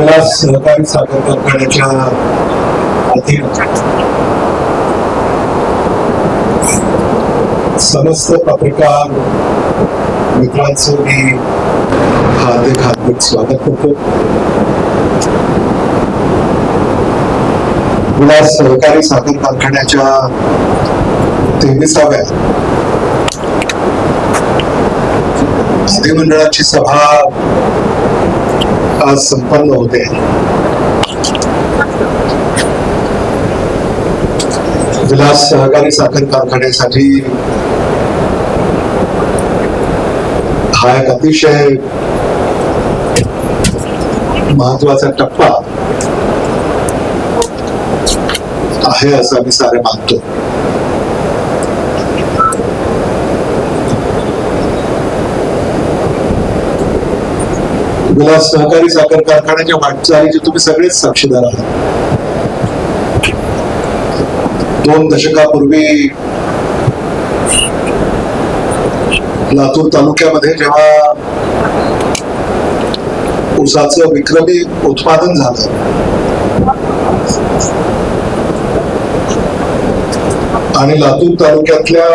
विलास सहकारी साखर कारखान्याच्या अधीन समस्त पत्रकार मित्रांचं मी हार्दिक हार्दिक स्वागत करतो. विलास सहकारी साखर कारखान्याच्या तेविसाव्या विधिमंडळाची सभा आज संपन्न होते. विलास सहकारी साखर कारखान्यासाठी हा एक अतिशय महत्त्वाचा टप्पा आहे असं आम्ही सारे मानतो. विलास सहकारी साखर कारखान्याच्या वाटचालीचे तुम्ही सगळेच साक्षीदार आहात. दोन दशकापूर्वी लातूर तालुक्यामध्ये जेव्हा ऊसाचं विक्रमी उत्पादन झालं आणि लातूर तालुक्यातल्या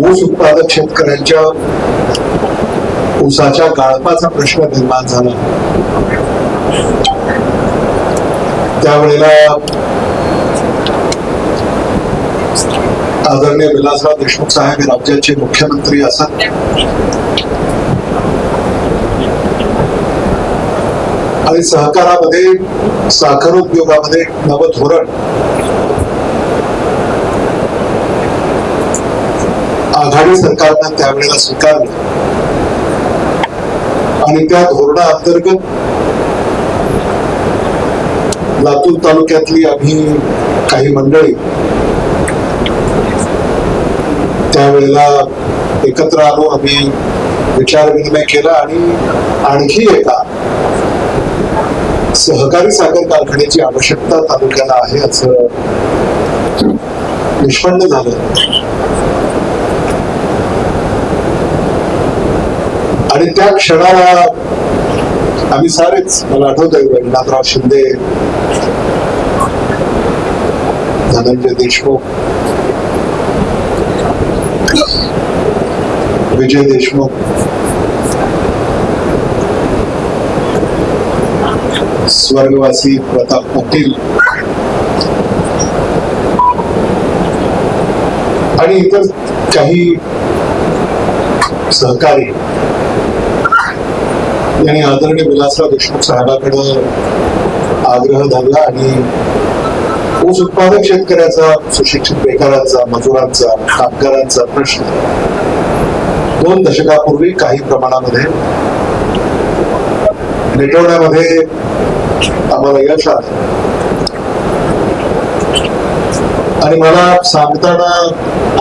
ऊस उत्पादक शेतकऱ्यांच्या ऊसाच्या गाळपाचा प्रश्न निर्माण झाला. त्यावेळेला आदरणीय विलासराव देशमुख साहेब हे राज्याचे मुख्यमंत्री असत. आणि सहकारामध्ये साखर उद्योगामध्ये नवं धोरण आघाडी सरकारनं त्यावेळेला स्वीकारलं. आणि त्या धोरणाअंतर्गत लातूर तालुक्यातली आम्ही काही मंडळी त्यावेळेला एकत्र आलो आम्ही विचार विनिमय केला आणि आणखी एका सहकारी साखर कारखान्याची आवश्यकता तालुक्याला आहे असं निष्पन्न झालं. आणि त्या क्षणाला आम्ही सारेच मला आठवत आहे रंगनाथराव शिंदे धनंजय देशमुख विजय देशमुख स्वर्गवासी प्रताप पाटील आणि इतर काही सहकारी आणि आदरणीय विलासराव देशमुख साहेबाकडे आग्रह धरला आणि ऊस उत्पादक शेतकऱ्याचा सुशिक्षित बेकारांचा मजुरांचा कामगारांचा प्रश्न दोन दशकापूर्वी काही प्रमाणामध्ये मिटवण्यामध्ये आम्हाला यश आलं. आणि मला सांगताना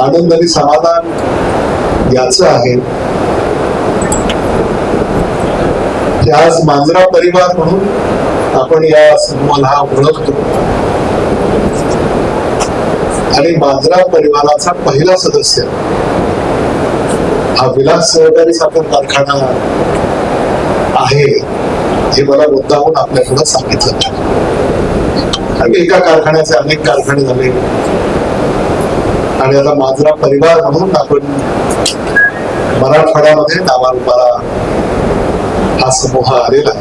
आनंद आणि समाधान याच आहे की आज मांजरा परिवार म्हणून आपण या समूहाला ओळखतो. आणि मांजरा परिवाराचा पहिला सदस्य हा विलास सहकारी साखर कारखाना आहे हे मला मुद्दाहून आपल्याकडे सांगितलं आणि एका कारखान्याचे अनेक कारखाने झाले. आणि आता मांजरा परिवार म्हणून आपण मराठवाड्यामध्ये नावारूपाला हा समूह आलेला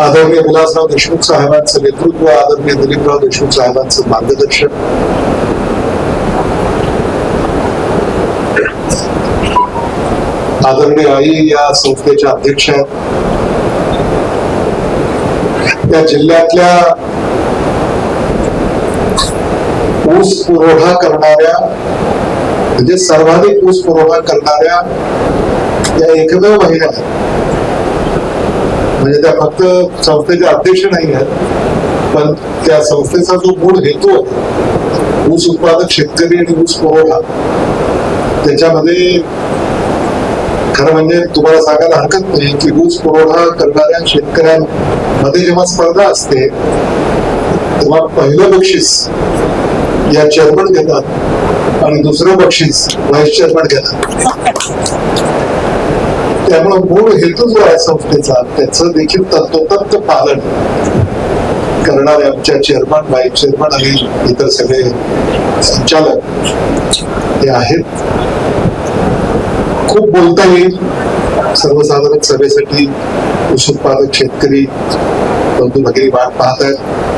आदरणीय विलासराव देशमुख साहेबांचं नेतृत्व आदरणीय दिलीपराव देशमुख साहेबांचं मार्गदर्शन आदरणीय आई या संस्थेच्या अध्यक्ष या त्या जिल्ह्यातल्या ऊस पुरवठा करणाऱ्या म्हणजे सर्वाधिक ऊस पुरवठा करणाऱ्या या एकमेव महिला आहेत म्हणजे त्या फक्त संस्थेचे अध्यक्ष नाही आहेत पण त्या संस्थेचा जो मूळ हेतू आहे ऊस उत्पादक शेतकरी आणि ऊस पुरवठा त्याच्यामध्ये खरं म्हणजे तुम्हाला सांगायला हरकत नाही की ऊस पुरवठा करणाऱ्या शेतकऱ्यांमध्ये जेव्हा स्पर्धा असते तेव्हा पहिलं बक्षीस या चेअरमन घेतात. आणि दुसरं बक्षीस व्हाईस चेअरमन घ्यायला त्यामुळे मूळ हेतू जो आहे संस्थेचा त्याचं देखील तंतोतंत पालन करणारे आमच्या चेअरमन व्हाईस चेअरमन आणि इतर सगळे संचालक हे आहेत. खूप बोलता येईल. सर्वसाधारण सभेसाठी ऊस उत्पादक शेतकरी बंधू भगिनी वाट पाहत आहेत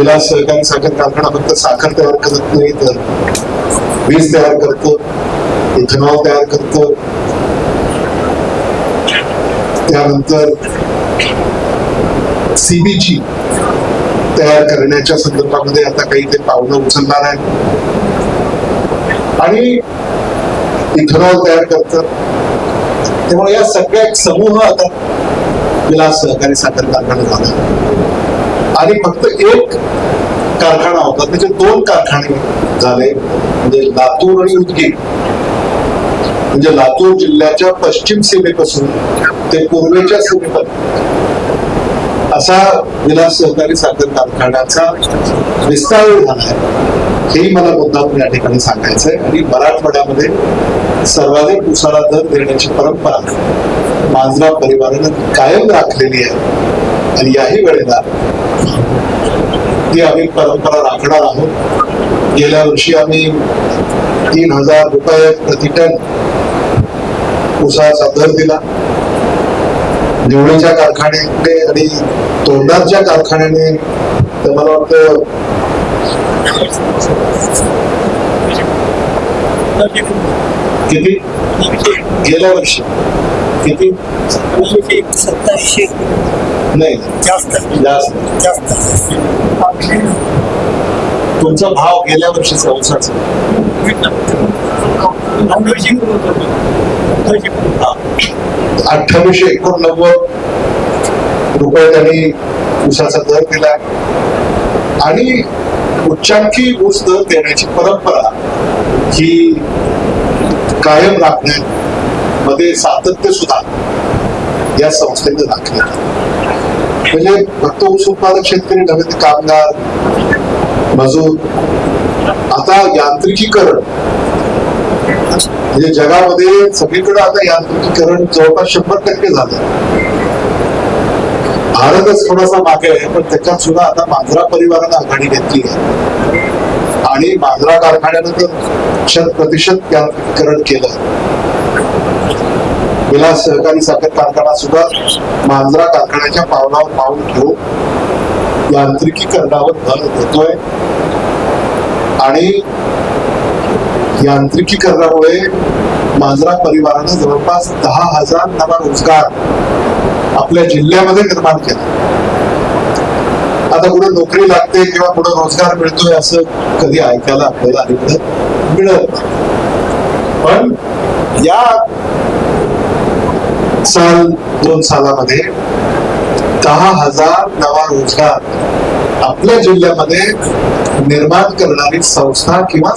विलास सहकारी साखर कारखाना फक्त साखर तयार करत नाही तर वीज तयार करतो इथेनॉल तयार करतो. त्यानंतर सीबीजी तयार करण्याच्या संदर्भामध्ये आता काही ते पावलं उचलणार आहे आणि इथेनॉल तयार करतात त्यामुळे या सगळ्या समूह आता विलास सहकारी साखर कारखाना झाला आणि फक्त एक कारखाना होता. त्याचे दोन कारखाने झाले. म्हणजे लातूर आणि उदगीर. म्हणजे लातूर जिल्ह्याच्या पश्चिम सीमेपासून ते पूर्वेच्या सीमेपर्यंत. असा विलास सहकारी साखर कारखान्याचा विस्तार झाला आहे. हेही मला मुद्दा या ठिकाणी सांगायचं आहे आणि मराठवाड्यामध्ये सर्वाधिक उसाला दर देण्याची परंपरा मांजरा परिवारानं कायम राखलेली आहे. आणि याही वेळेला ती आम्ही परंपरा राखणार आहोत. गेल्या वर्षी आम्ही तीन हजार रुपये प्रति टन उसाचा दर दिला. निवडीच्या कारखान्याने आणि तोंडाच्या कारखान्याने तर मला वाटतं किती? गेल्या वर्षी किती? सत्तावीसशे. नाही. जास्त. जास्त. जास्त. तुमचा भाव गेल्या वर्षीचा उसाचा. अठ्ठावीसशे एकोणनव्वद रुपये त्यांनी ऊसाचा दर दिला. आणि उच्चांकी ऊस दर देण्याची परंपरा ही कायम राखण्यामध्ये सातत्य सुद्धा या संस्थेने राखले म्हणजे फक्त ऊस उत्पादक शेतकरी नव्हे ते कामगार मजूर. आता यांत्रिकीकरण. म्हणजे जगामध्ये सगळीकडे आता यांत्रिकीकरण जवळपास शंभर टक्के झालं भारतच थोडासा मागे आहे पण त्याच्यात सुद्धा आता मांजरा परिवारानं आघाडी घेतली आहे. आणि मांजरा कारखान्यानं तर शत प्रतिशत यांत्रिकीकरण केलं विलास सहकारी साखर कारखाना सुद्धा मांजरा कारखान्याच्या पावलावर पाऊल ठेवून यांत्रिकीकरणावर भर देतोय. आणि यांत्रिकीकरणामुळे मांजरा परिवाराने जवळपास दहा हजार नवा रोजगार आपल्या जिल्ह्यामध्ये निर्माण केला. आता कुठे नोकरी लागते किंवा कुठे रोजगार मिळतोय असं कधी ऐकायला आपल्याला मिळत पण या साल दोन सालामध्ये दहा हजार नवा रोजगार आपल्या जिल्ह्यामध्ये निर्माण करणारी संस्था किंवा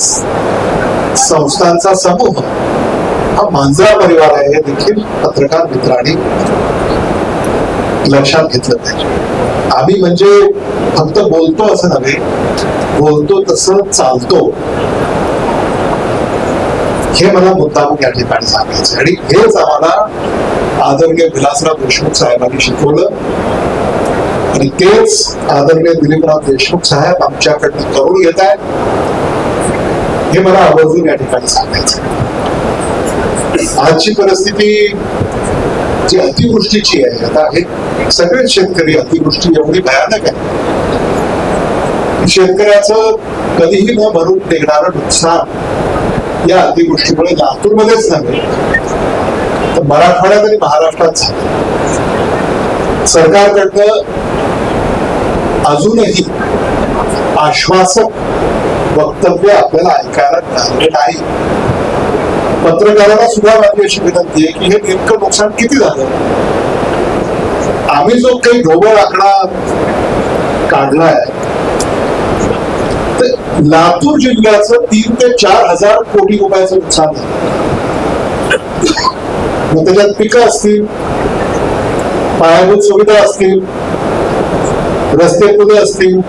संस्थांचा समूह हा मांजरा परिवार आहे हे देखील पत्रकार मित्रांनी लक्षात घेतलं पाहिजे. आम्ही म्हणजे फक्त बोलतो असं नव्हे बोलतो तसं चालतो. हे मला मुद्दाम या ठिकाणी सांगायचं आणि हेच आम्हाला आदरणीय विलासराव देशमुख साहेबांनी शिकवलं. आणि तेच आदरणीय दिलीपराव देशमुख साहेब आमच्याकडनं करून घेत आहेत. हे मला आवर्जून या ठिकाणी सांगायचं आजची परिस्थिती जी अतिवृष्टीची आहे आता हे सगळेच शेतकरी अतिवृष्टी एवढी भयानक आहे. शेतकऱ्याचं कधीही न भरून निघणारं नुकसान या अतिवृष्टीमुळे लातूरमध्येच नव्हे तर मराठवाड्यात आणि महाराष्ट्रात झालं. सरकारकडनं अजूनही आश्वासक वक्तव्य आपल्याला ऐकायला मिळाले नाही. पत्रकारांना सुद्धा माझी अशी विनंती आहे की हे नेमकं नुकसान किती झालं? आम्ही जो काही ढोबळ आकडा काढलाय तर लातूर जिल्ह्याचं तीन ते चार हजार कोटी रुपयाचं नुकसान झालं. मग त्याच्यात पिकं असतील पायाभूत सुविधा असतील रस्ते पुले असतील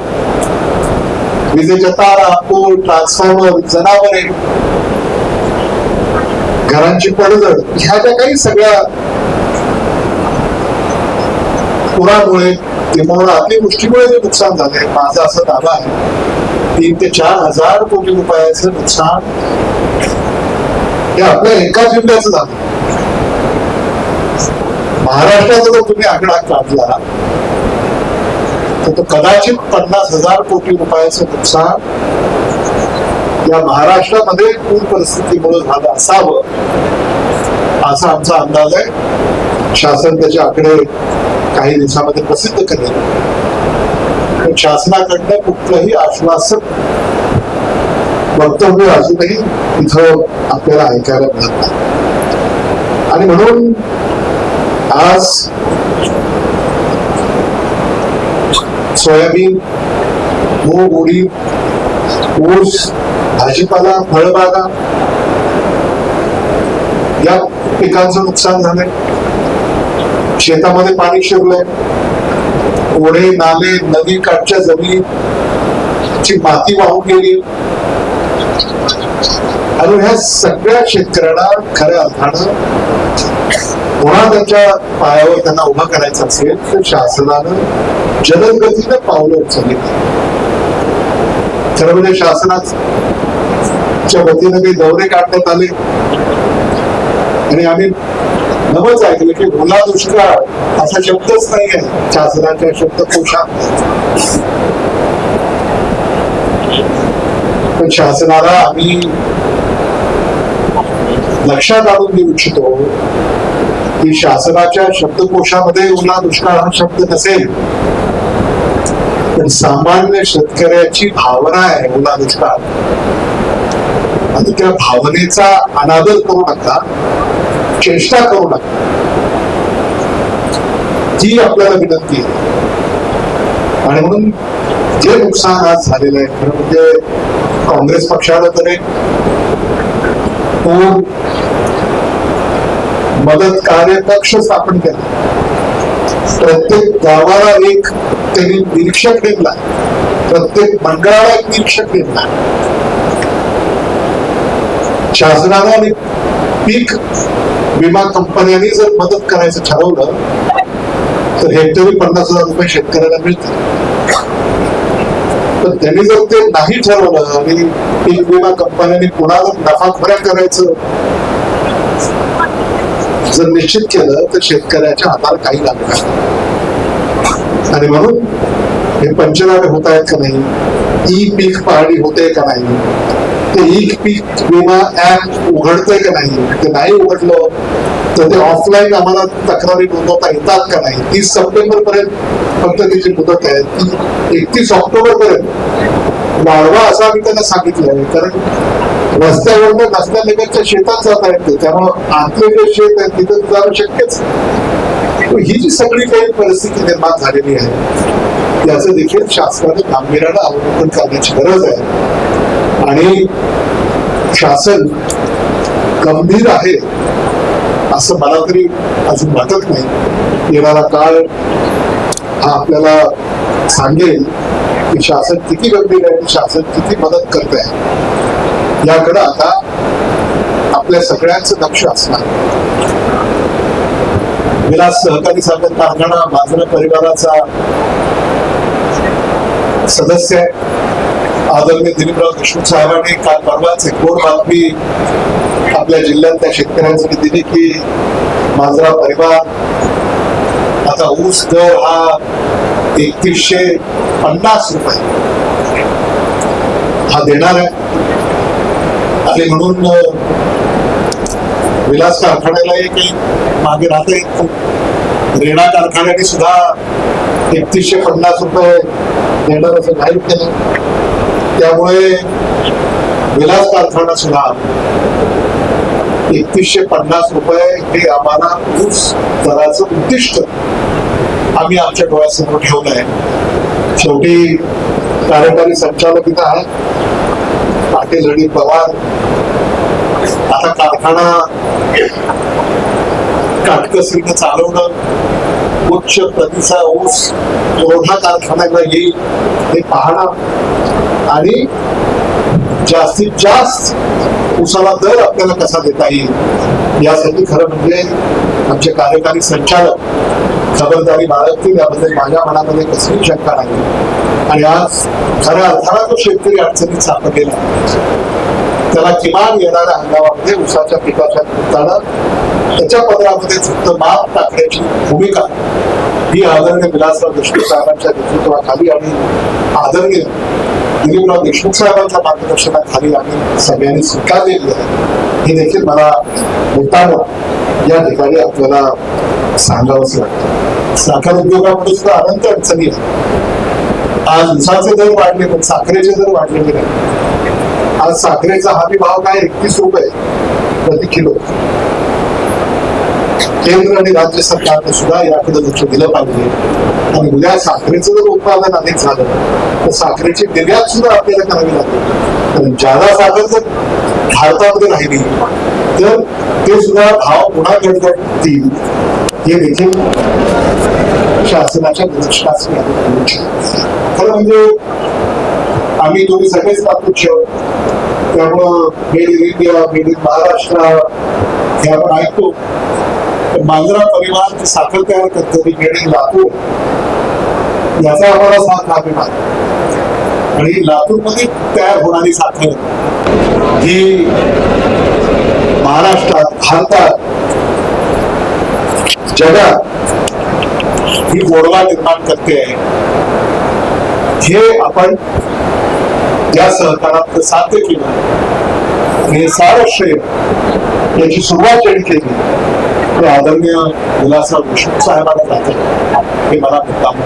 विजेच्या तारा पूल ट्रान्सफॉर्मर जनावरे घरांची पडझड ह्या ज्या काही सगळ्या पुरामुळे किंवा अतिवृष्टीमुळे जे नुकसान झालंय माझा असा दावा आहे तीन ते चार हजार कोटी रुपयाचं नुकसान हे आपल्या एका जिल्ह्याचं झालं महाराष्ट्राचा जर तुम्ही आकडा काढला तर तो कदाचित पन्नास हजार कोटी रुपयाचं नुकसान या महाराष्ट्रामध्ये पूर परिस्थितीमुळे झालं असावं असा आमचा अंदाज आहे. शासन त्याचे आकडे काही दिवसामध्ये प्रसिद्ध करेल. शासनाकडनं कुठलंही आश्वासक वक्तव्य अजूनही इथं आपल्याला ऐकायला मिळत नाही. आणि म्हणून आज सोयाबीन मूग उडीद ऊस भाजीपाला फळबागा या पिकांचं नुकसान झालंय. शेतामध्ये पाणी शिरलंय. ओढे नाले नदी काठच्या जमिनीची माती वाहून गेली. आणि ह्या सगळ्या शेतकऱ्यांना खऱ्या अर्थानं पुन्हा त्यांच्या पायावर त्यांना उभा करायचं असेल तर शासनानं जलदगतीनं पावलं उचलली. खरं म्हणजे शासनाच्या वतीनं काही दौरे काढण्यात आले. आणि आम्ही नवच ऐकलं की ओला दुष्काळ असा शब्दच नाही आहे. शासनाच्या शब्दकोशात पण शासनाला आम्ही लक्षात आणून देऊ इच्छितो की शासनाच्या शब्दकोशामध्ये ओला दुष्काळ हा शब्द नसेल पण सामान्य शेतकऱ्याची भावना आहे ओला दुष्काळ. आणि त्या भावनेचा अनादर करू नका चेष्टा करू नका. ही आपल्याला विनंती आहे. आणि म्हणून जे नुकसान आज झालेलं आहे खरं म्हणजे काँग्रेस पक्षाला तर एक पूर्ण मदत कार्य कक्ष स्थापन केला. प्रत्येक गावाला एक त्यांनी निरीक्षक नेमला प्रत्येक मंडळाला एक निरीक्षक नेमला शासनाने आणि पीक विमा कंपन्यांनी जर मदत करायचं ठरवलं तर हेक्टरी पन्नास हजार रुपये शेतकऱ्याला मिळतील. पण त्यांनी जर ते नाही ठरवलं आणि पीक विमा कंपन्यांनी पुन्हा जर नफाखोऱ्या करायचं जर निश्चित केलं तर शेतकऱ्याच्या हाताला काही लागणार आणि म्हणून हे पंचनामे होत आहेत का नाही? ई पीक पाहणी होते का नाही? ते ई पीक विमा ऍप उघडतंय का नाही? ते नाही उघडलं तर ते ऑफलाईन आम्हाला तक्रारी नोंदवता येतात का नाही? तीस सप्टेंबर पर्यंत फक्त त्याची मुदत आहे ती एकतीस ऑक्टोबर पर्यंत. वाढवा असं आम्ही त्यांना सांगितलं आहे कारण रस्त्यावरनं रस्त्यालगतच्या शेतात जात आहेत ते. त्यामुळं आतले जे शेत आहे तिथं जाणं शक्यच ही जी सगळी काही परिस्थिती निर्माण झालेली आहे याचं देखील शासनाने गांभीर्यानं अवलोकन करण्याची गरज आहे. आणि शासन गंभीर आहे. असं मला तरी अजून वाटत नाही. येणारा काळ हा आपल्याला सांगेल की शासन किती गंभीर आहे शासन किती मदत करत आहे याकडे आता आपल्या सगळ्यांचं लक्ष असणार. विलास सहकारी साखर कारखाना बांधणं परिवाराचा सदस्य आहे. आदरणीय दिलीपराव देशमुख साहेबांनी काल परवाच एक गोड बातमी आपल्या जिल्ह्यातल्या शेतकऱ्यांसाठी दिली की माझा परिवार आता ऊस दर हा एकतीसशे पन्नास रुपये. हा देणार आहे. आणि म्हणून विलास कारखान्यालाही काही मागे राहते रेणा कारखान्याने सुद्धा एकतीसशे पन्नास रुपये देणार असं जाहीर केलं. त्यामुळे विलास कारखाना सुद्धा एकतीसशे पन्नास रुपये हे आम्हाला ऊस दराचं उद्दिष्ट आम्ही आमच्या डोळ्यासमोर ठेवलं आहे. शेवटी कार्यकारी संचालक इथं आहे पाटील आणि पवार. आता कारखाना काटकसरीनं चालवणं उच्च प्रतीचा ऊस पुरवठा कारखान्याला येईल हे पाहणं आणि जास्तीत जास्त उसाला दर आपल्याला कसा देता येईल? यासाठी खरं म्हणजे आमचे कार्यकारी संचालक खबरदारी बाळगतील याबद्दल माझ्या मनामध्ये कसली शंका नाही. आणि आज खऱ्या अर्थाला तो शेतकरी अडचणीत सापडलेला त्याला किमान येणाऱ्या हंगामामध्ये उसाच्या पिकाच्या निमित्तानं त्याच्या पदरामध्ये फक्त माप टाकण्याची भूमिका ही आदरणीय विलासराव देशमुख साहेबांच्या नेतृत्वाखाली आणि आदरणीय दिलीपराव देशमुख साहेबांच्या मार्गदर्शनाखाली आम्ही सगळ्यांनी स्वीकारलेली आहे. हे देखील मला बोलताना या ठिकाणी आपल्याला सांगावंच लागतं साखर उद्योगामध्ये सुद्धा अनंत अडचणी आहेत. आज उसाचे दर वाढले पण साखरेचे दर वाढलेले नाही आज साखरेचा हमी भाव काय? एकतीस रुपये प्रति किलो. केंद्र आणि राज्य सरकारने सुद्धा याकडे लक्ष दिलं पाहिजे आणि उद्या साखरेचं जर उत्पादन अधिक झालं तर साखरेची निर्यात सुद्धा आपल्याला करावी लागेल. कारण ज्यादा साखर जर भारतामध्ये राहिली तर ते सुद्धा भाव पुन्हा घटघटतील हे देखील शासनाच्या निदर्शनास खरं म्हणजे आम्ही तुम्ही सगळेच लातूरचे त्यामुळं made in India made in Maharashtra हे आपण ऐकतो. मांजरा परिवार ते साखर तयार करतो ती मेड लातूर याचा आम्हाला साथ अभिमान आणि लातूरमध्ये तयार होणारी साखर ही महाराष्ट्रात भारतात जगात ही गोडवा निर्माण करते. आहे हे आपण या सहकारात साध्य केलं. हे सारं श्रेय याची सुरुवात त्यांनी केली ते आदरणीय विलासराव विष्णू साहेबांना जाते. हे मला मुद्दाम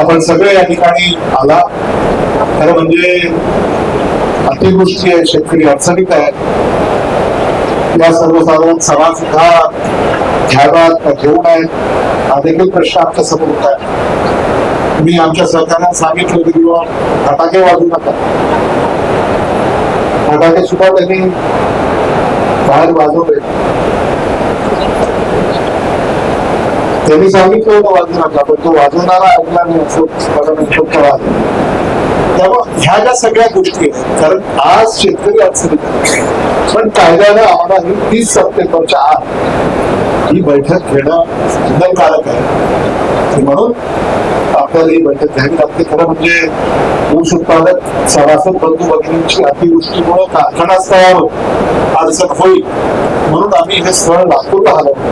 आपण सगळे या ठिकाणी आला खरं म्हणजे अतिवृष्टी आहे शेतकरी अडचणीत आहे. या सर्वसाधारण सभा सुद्धा घ्याव्यात का घेऊ नये हा देखील प्रश्न आमच्यासमोर होत आहे. मी आमच्या सरकारला सांगितलं की किंवा फटाके वाजू नका. फटाके सुद्धा त्यांनी बाहेर वाजवले त्यांनी सांगितलं होतं वाजू नका पण तो वाजवणारा ऐकला नाही असं मला नाही. त्यामुळे ह्या ज्या सगळ्या गोष्टी आहेत कारण आज शेतकरी अडचणीत पण कायद्यानं आम्हाला ही तीस सप्टेंबरच्या आत ही बैठक घेणं बंधनकारक आहे. म्हणून आपल्याला ही बैठक घ्यावी लागते खरं म्हणजे ऊस उत्पादक सभासद बंधू भगिनींची अतिवृष्टीमुळे कारखाना स्थळावर अडचण होईल म्हणून आम्ही हे स्थळ लातूरला हलवलं.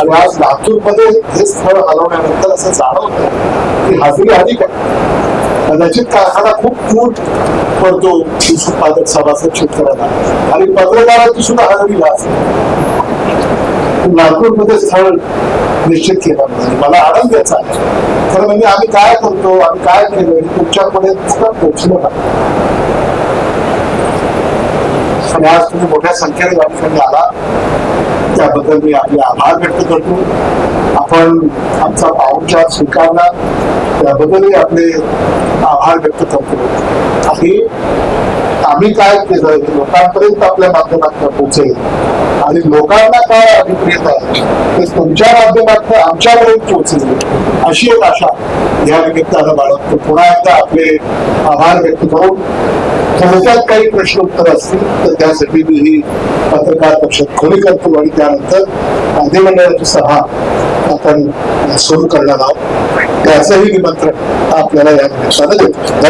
आणि आज लातूरमध्ये हे स्थळ हलवण्यानंतर असं जाणवतं की हाजरी अधिक आहे. कदाचित कारखाना खूप फूट पडतो ऊस उत्पादक सभासद शेतकऱ्यांना. आणि पत्रकारांची सुद्धा हजेरी जास्त. नागपूरमध्ये स्थळ निश्चित केलं म्हणजे मला आनंद याचा आहे खरं म्हणजे आम्ही काय करतो आम्ही काय केलं हे तुमच्याकडे सुद्धा पोहोचलो आणि आज तुम्ही मोठ्या संख्येने या ठिकाणी आला. त्याबद्दल मी आपले आभार व्यक्त करतो. आपण आमचा पाहुणचार स्वीकारला. त्याबद्दलही आपले आभार व्यक्त करतो. आणि आम्ही काय केलं की लोकांपर्यंत आपल्या माध्यमातून पोहोचेल. आणि लोकांना काय अभिप्रेत आहे ते तुमच्या माध्यमातून आमच्यापर्यंत पोहोचेल. अशी एक आशा या निमित्तानं बाळगतो. पुन्हा एकदा आपले आभार व्यक्त करून थोडक्यात काही प्रश्न उत्तर असतील तर त्यासाठी मी ही पत्रकार परिषद खोली करतो आणि त्यानंतर मंत्रिमंडळाची सभा आपण सुरू करणार आहोत. त्याचंही निमंत्रण आपल्याला या निमित्तानं देतो.